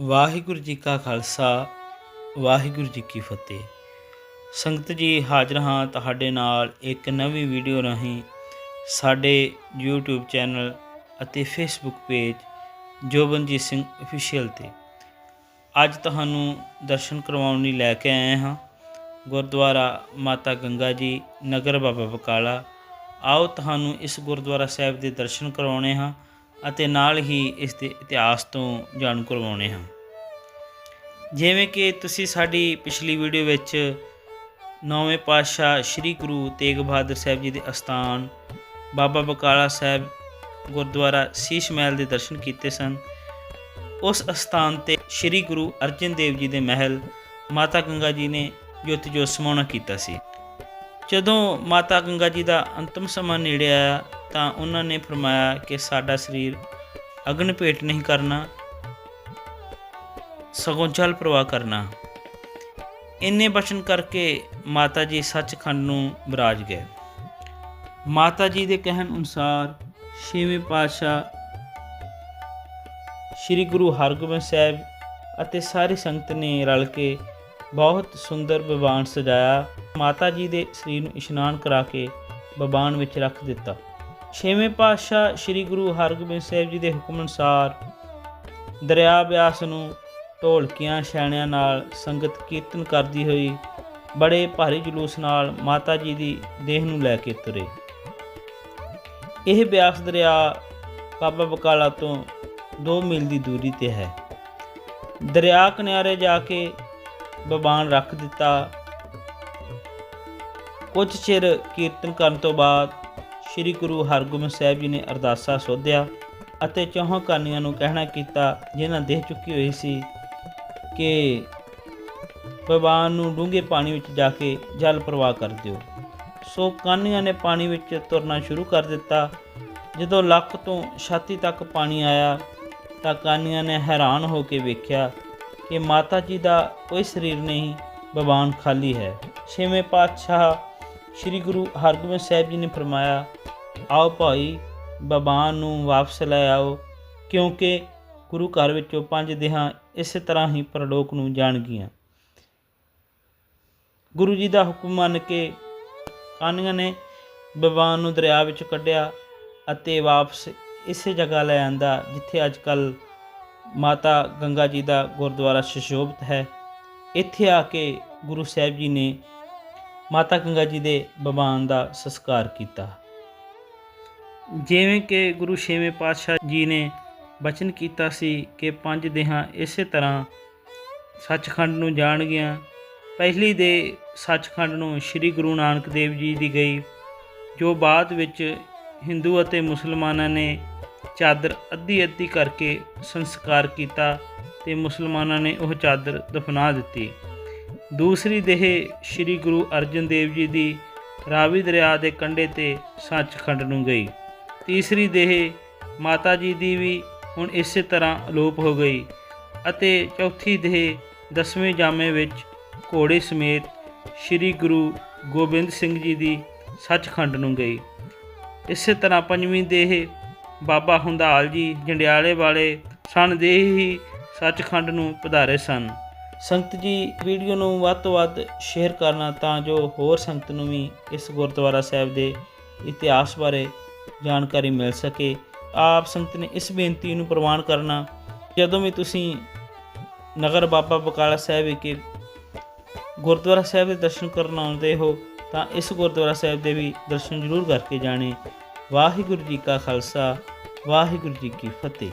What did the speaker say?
ਵਾਹਿਗੁਰੂ ਜੀ ਕਾ ਖਾਲਸਾ, ਵਾਹਿਗੁਰੂ ਜੀ ਕੀ ਫਤਿਹ। ਸੰਗਤ ਜੀ, ਹਾਜ਼ਰ ਹਾਂ ਤੁਹਾਡੇ ਨਾਲ ਇੱਕ ਨਵੀਂ ਵੀਡੀਓ ਰਾਹੀਂ ਸਾਡੇ YouTube ਚੈਨਲ ਅਤੇ Facebook page Jobanjeet Singh official ਤੇ। ਅੱਜ ਤੁਹਾਨੂੰ ਦਰਸ਼ਨ ਕਰਵਾਉਣ ਲਈ ਲੈ ਕੇ ਆਏ ਹਾਂ। ਗੁਰਦੁਆਰਾ ਮਾਤਾ ਗੰਗਾ ਜੀ, ਨਗਰ ਬਾਬਾ ਬਕਾਲਾ। ਆਓ ਤੁਹਾਨੂੰ ਇਸ ਗੁਰਦੁਆਰਾ ਸਾਹਿਬ ਦੇ ਦਰਸ਼ਨ ਕਰਵਾਉਣੇ ਹਾਂ। ਅਤੇ ਨਾਲ ਹੀ ਇਸ ਦੇ ਇਤਿਹਾਸ ਤੋਂ ਜਾਣੂ ਕਰਵਾਉਣੇ ਹਾਂ। ਜਿਵੇਂ ਕਿ ਤੁਸੀਂ ਸਾਡੀ ਪਿਛਲੀ ਵੀਡੀਓ ਵਿੱਚ ਨੌਵੇਂ ਪਾਤਸ਼ਾਹ ਸ੍ਰੀ ਗੁਰੂ ਤੇਗ ਬਹਾਦਰ ਸਾਹਿਬ ਜੀ ਦੇ ਅਸਥਾਨ, ਬਾਬਾ ਬਕਾਲਾ ਸਾਹਿਬ ਗੁਰਦੁਆਰਾ ਸੀਸ਼ ਮਹਿਲ ਦੇ ਦਰਸ਼ਨ ਕੀਤੇ ਸਨ। ਉਸ ਅਸਥਾਨ ਤੇ ਸ੍ਰੀ ਗੁਰੂ ਅਰਜਨ ਦੇਵ ਜੀ ਦੇ ਮਹਿਲ ਮਾਤਾ ਗੰਗਾ ਜੀ ਨੇ ਜੋਤ ਜੋਤ ਸਮਾਉਣਾ ਕੀਤਾ ਸੀ। ਜਦੋਂ ਮਾਤਾ ਗੰਗਾ ਜੀ ਦਾ ਅੰਤਮ ਸਮਾਂ ਨੇੜੇ ਆਇਆ ਤਾਂ ਉਹਨਾਂ ਨੇ ਫਰਮਾਇਆ ਕਿ ਸਾਡਾ ਸਰੀਰ ਅਗਨ ਭੇਟ ਨਹੀਂ ਕਰਨਾ, ਸਗੋਂ ਜਲ ਪ੍ਰਵਾਹ ਕਰਨਾ। ਇੰਨੇ ਬਚਨ ਕਰਕੇ ਮਾਤਾ ਜੀ ਸੱਚਖੰਡ ਨੂੰ ਵਿਰਾਜ ਗਏ। ਮਾਤਾ ਜੀ ਦੇ ਕਹਿਣ ਅਨੁਸਾਰ ਛੇਵੇਂ ਪਾਤਸ਼ਾਹ ਸ੍ਰੀ ਗੁਰੂ ਹਰਗੋਬਿੰਦ ਸਾਹਿਬ ਅਤੇ ਸਾਰੀ ਸੰਗਤ ਨੇ ਰਲ ਕੇ ਬਹੁਤ ਸੁੰਦਰ ਬਿਵਾਨ ਸਜਾਇਆ। ਮਾਤਾ ਜੀ ਦੇ ਸਰੀਰ ਨੂੰ ਇਸ਼ਨਾਨ ਕਰਾ ਕੇ ਬਿਵਾਨ ਵਿੱਚ ਰੱਖ ਦਿੱਤਾ। ਛੇਵੇਂ ਪਾਤਸ਼ਾਹ ਸ੍ਰੀ ਗੁਰੂ ਹਰਗੋਬਿੰਦ ਸਾਹਿਬ ਜੀ ਦੇ ਹੁਕਮ ਅਨੁਸਾਰ ਦਰਿਆ ਬਿਆਸ ਨੂੰ ਢੋਲਕੀਆਂ ਛੈਣਿਆਂ ਨਾਲ ਸੰਗਤ ਕੀਰਤਨ ਕਰਦੀ ਹੋਈ ਬੜੇ ਭਾਰੀ ਜਲੂਸ ਨਾਲ ਮਾਤਾ ਜੀ ਦੀ ਦੇਹ ਨੂੰ ਲੈ ਕੇ ਤੁਰੇ। ਇਹ ਬਿਆਸ ਦਰਿਆ ਬਾਬਾ ਬਕਾਲਾ ਤੋਂ 2 ਮੀਲ ਦੀ ਦੂਰੀ ਤੇ ਹੈ। ਦਰਿਆ ਕਿਨਾਰੇ ਜਾ ਕੇ ਬਬਾਨ ਰੱਖ ਦਿੱਤਾ। ਕੁਝ ਚਿਰ ਕੀਰਤਨ ਕਰਨ ਤੋਂ ਬਾਅਦ ਸ੍ਰੀ ਗੁਰੂ ਹਰਗੋਬਿੰਦ ਸਾਹਿਬ ਜੀ ਨੇ ਅਰਦਾਸਾ ਸੋਧਿਆ ਅਤੇ ਚੌਹਾਂ ਕਾਨੀਆਂ ਨੂੰ ਕਹਿਣਾ ਕੀਤਾ, ਜਿਨ੍ਹਾਂ ਦੇਹ ਚੁੱਕੀ ਹੋਈ ਸੀ ਕਿ ਬਬਾਨ ਨੂੰ ਡੂੰਘੇ ਪਾਣੀ ਵਿੱਚ ਜਾ ਕੇ ਜਲ ਪ੍ਰਵਾਹ ਕਰ ਦਿਓ। ਸੋ ਕਾਨੀਆਂ ਨੇ ਪਾਣੀ ਵਿੱਚ ਤੁਰਨਾ ਸ਼ੁਰੂ ਕਰ ਦਿੱਤਾ। ਜਦੋਂ ਲੱਕ ਤੋਂ ਛਾਤੀ ਤੱਕ ਪਾਣੀ ਆਇਆ, ਤਾਂ ਕਾਨੀਆਂ ਨੇ ਹੈਰਾਨ ਹੋ ਕੇ ਵੇਖਿਆ ਕਿ ਮਾਤਾ ਜੀ ਦਾ ਕੋਈ ਸਰੀਰ ਨਹੀਂ ਬਬਾਨ ਖਾਲੀ ਹੈ। ਛੇਵੇਂ ਪਾਤਸ਼ਾਹ ਸ੍ਰੀ ਗੁਰੂ ਹਰਗੋਬਿੰਦ ਸਾਹਿਬ ਜੀ ਨੇ ਫਰਮਾਇਆ ਆਓ ਭਾਈ ਬਬਾਨ ਨੂੰ ਵਾਪਸ ਲੈ ਆਓ, ਕਿਉਂਕਿ ਗੁਰੂ ਘਰ ਵਿੱਚੋਂ ਪੰਜ ਦੇਹਾਂ ਇਸੇ ਤਰ੍ਹਾਂ ਹੀ ਪਰਲੋਕ ਨੂੰ ਜਾਣਗੀਆਂ। ਗੁਰੂ ਜੀ ਦਾ ਹੁਕਮ ਮੰਨ ਕੇ ਕਾਨੀਆਂ ਨੇ ਬਬਾਨ ਨੂੰ ਦਰਿਆ ਵਿੱਚ ਕੱਢਿਆ ਅਤੇ ਵਾਪਸ ਇਸੇ ਜਗ੍ਹਾ ਲੈ ਆਂਦਾ, ਜਿੱਥੇ ਅੱਜ ਕੱਲ ਮਾਤਾ ਗੰਗਾ ਜੀ ਦਾ ਗੁਰਦੁਆਰਾ ਸੁਸ਼ੋਭਿਤ ਹੈ। ਇੱਥੇ ਆ ਕੇ ਗੁਰੂ ਸਾਹਿਬ ਜੀ ਨੇ ਮਾਤਾ ਗੰਗਾ ਜੀ ਦੇ ਬਬਾਨ ਦਾ ਸੰਸਕਾਰ ਕੀਤਾ। ਜਿਵੇਂ ਕਿ ਗੁਰੂ ਛੇਵੇਂ ਪਾਤਸ਼ਾਹ ਜੀ ਨੇ ਬਚਨ ਕੀਤਾ ਸੀ ਕਿ ਪੰਜ ਦੇਹਾਂ ਇਸੇ ਤਰ੍ਹਾਂ ਸੱਚਖੰਡ ਨੂੰ ਜਾਣਗੀਆਂ। ਪਹਿਲੀ ਦੇ ਸੱਚਖੰਡ ਨੂੰ ਸ੍ਰੀ ਗੁਰੂ ਨਾਨਕ ਦੇਵ ਜੀ ਦੀ ਗਈ, ਜੋ ਬਾਅਦ ਵਿੱਚ ਹਿੰਦੂ ਅਤੇ ਮੁਸਲਮਾਨਾਂ ਨੇ ਚਾਦਰ ਅੱਧੀ ਅੱਧੀ ਕਰਕੇ ਸੰਸਕਾਰ ਕੀਤਾ ਤੇ ਮੁਸਲਮਾਨਾਂ ਨੇ ਉਹ ਚਾਦਰ ਦਫਨਾ ਦਿੱਤੀ। ਦੂਸਰੀ ਦੇਹ ਸ੍ਰੀ ਗੁਰੂ ਅਰਜਨ ਦੇਵ ਜੀ ਦੀ ਰਾਵੀ ਦਰਿਆ ਦੇ ਕੰਢੇ ਤੇ ਸੱਚਖੰਡ ਨੂੰ ਗਈ। ਤੀਸਰੀ ਦੇਹ ਮਾਤਾ ਜੀ ਦੀ ਵੀ ਹੁਣ ਇਸੇ ਤਰ੍ਹਾਂ ਅਲੋਪ ਹੋ ਗਈ ਅਤੇ ਚੌਥੀ ਦੇਹ ਦਸਵੇਂ ਜਾਮੇ ਵਿੱਚ ਘੋੜੇ ਸਮੇਤ ਸ੍ਰੀ ਗੁਰੂ ਗੋਬਿੰਦ ਸਿੰਘ ਜੀ ਦੀ ਸੱਚਖੰਡ ਨੂੰ ਗਈ। ਇਸੇ ਤਰ੍ਹਾਂ ਪੰਜਵੀਂ ਦੇਹ ਬਾਬਾ ਹੁੰਦਾਲ ਜੀ ਜੰਡਿਆਲੇ ਵਾਲੇ ਸਨ ਦੇ ਹੀ ਸੱਚਖੰਡ ਨੂੰ ਪਧਾਰੇ ਸਨ। ਸੰਗਤ ਜੀ, ਵੀਡੀਓ ਨੂੰ ਵੱਧ ਤੋਂ ਵੱਧ ਸ਼ੇਅਰ ਕਰਨਾ ਤਾਂ ਜੋ ਹੋਰ ਸੰਗਤ ਨੂੰ ਵੀ ਇਸ ਗੁਰਦੁਆਰਾ ਸਾਹਿਬ ਦੇ ਇਤਿਹਾਸ ਬਾਰੇ ਜਾਣਕਾਰੀ ਮਿਲ ਸਕੇ। ਆਪ ਸੰਗਤ ਨੇ ਇਸ ਬੇਨਤੀ ਨੂੰ ਪ੍ਰਵਾਨ ਕਰਨਾ, ਜਦੋਂ ਵੀ ਤੁਸੀਂ ਨਗਰ ਬਾਬਾ ਬਕਾਲਾ ਸਾਹਿਬ ਵਿਖੇ ਗੁਰਦੁਆਰਾ ਸਾਹਿਬ ਦੇ ਦਰਸ਼ਨ ਕਰਨ ਆਉਂਦੇ ਹੋ, ਤਾਂ ਇਸ ਗੁਰਦੁਆਰਾ ਸਾਹਿਬ ਦੇ ਵੀ ਦਰਸ਼ਨ ਜ਼ਰੂਰ ਕਰਕੇ ਜਾਣੇ। ਵਾਹਿਗੁਰੂ ਜੀ ਕਾ ਖਾਲਸਾ, ਵਾਹਿਗੁਰੂ ਜੀ ਕੀ ਫਤਿਹ।